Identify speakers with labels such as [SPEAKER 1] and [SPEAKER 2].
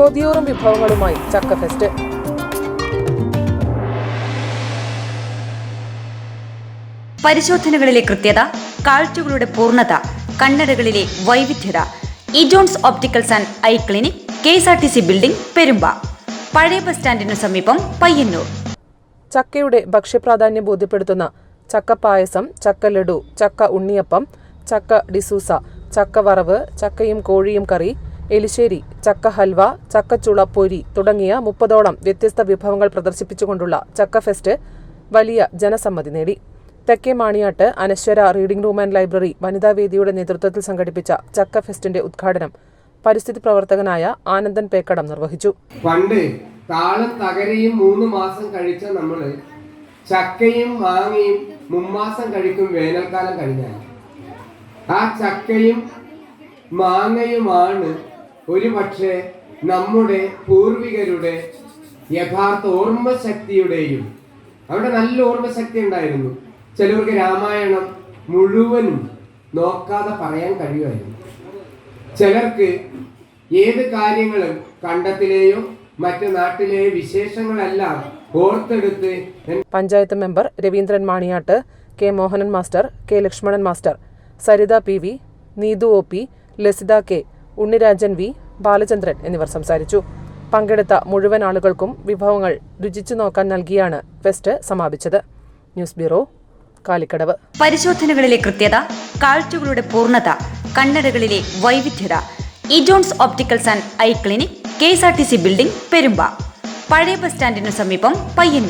[SPEAKER 1] കൊതിയോറും വിഭവങ്ങളുമായി ചക്ക ഫെസ്റ്റ്
[SPEAKER 2] പരിശോധനകളിലെ കൃത്യത കാഴ്ചകളുടെ പൂർണത കണ്ണടകളിലെ വൈവിധ്യത. E Jones opticals and eye clinic K S R T C building Perumba. പഴയ ബസ് സ്റ്റാൻഡിനു സമീപം പയ്യന്നൂർ.
[SPEAKER 1] ചക്കയുടെ ഭക്ഷ്യപ്രാധാന്യം ബോധ്യപ്പെടുത്തുന്ന ചക്ക പായസം ചക്ക ലഡു ചക്ക ഉണ്ണിയപ്പം ചക്ക ഡിസൂസ ചക്ക വറവ് ചക്കയും കോഴിയും കറി എലിശ്ശേരി ചക്ക ഹൽവ ചക്കച്ചുള പൊരി തുടങ്ങിയ മുപ്പതോളം വ്യത്യസ്ത വിഭവങ്ങൾ പ്രദർശിപ്പിച്ചുകൊണ്ടുള്ള ചക്ക ഫെസ്റ്റ് വലിയ ജനസമ്മതി നേടി. തെക്കേ Maniyatt Anashwara reading room and library വനിതാവേദിയുടെ നേതൃത്വത്തിൽ സംഘടിപ്പിച്ച ചക്ക ഫെസ്റ്റിന്റെ ഉദ്ഘാടനം പരിസ്ഥിതി പ്രവർത്തകനായ ആനന്ദൻ പേക്കടം നിർവഹിച്ചു.
[SPEAKER 3] പണ്ട് താളം തകരയും മൂന്ന് മാസം കഴിച്ച നമ്മൾ ചക്കയും മാങ്ങയും മുമ്മാസം കഴിക്കും വേനൽക്കാലം കഴിഞ്ഞാൽ ആ ചക്കയും മാങ്ങയുമാണ് ഒരു പക്ഷേ നമ്മുടെ പൂർവികരുടെ യഥാർത്ഥ ഓർമ്മശക്തിയുടെയും അവിടെ നല്ല ഓർമ്മശക്തി ഉണ്ടായിരുന്നു. ചിലവർക്ക് രാമായണം മുഴുവനും നോക്കാതെ പറയാൻ കഴിയുമായിരുന്നു. ചിലർക്ക് ഏത് കാര്യങ്ങളും കണ്ടത്തിലെയോ മറ്റു നാട്ടിലെയോ വിശേഷങ്ങളെല്ലാം ഓർത്തെടുത്ത്
[SPEAKER 1] panchayat member Raveendran Maniyatt K Mohanan master K Lakshmanan master Saritha P V Neethu O P Lasitha K Unnirajan V. Balachandran എന്നിവർ സംസാരിച്ചു. പങ്കെടുത്ത മുഴുവൻ ആളുകൾക്കും വിഭവങ്ങൾ രുചിച്ചു നോക്കാൻ നൽകിയാണ് ഫെസ്റ്റ് സമാപിച്ചത്. News bureau Kalikkadavu.
[SPEAKER 2] പരിശോധനകളിലെ കൃത്യത കാഴ്ചകളുടെ പൂർണത കണ്ണടകളിലെ വൈവിധ്യത. E Jones opticals and eye clinic K S R T C building Perumba. പഴയ ബസ് സ്റ്റാൻഡിനു സമീപം പയ്യന്നൂർ.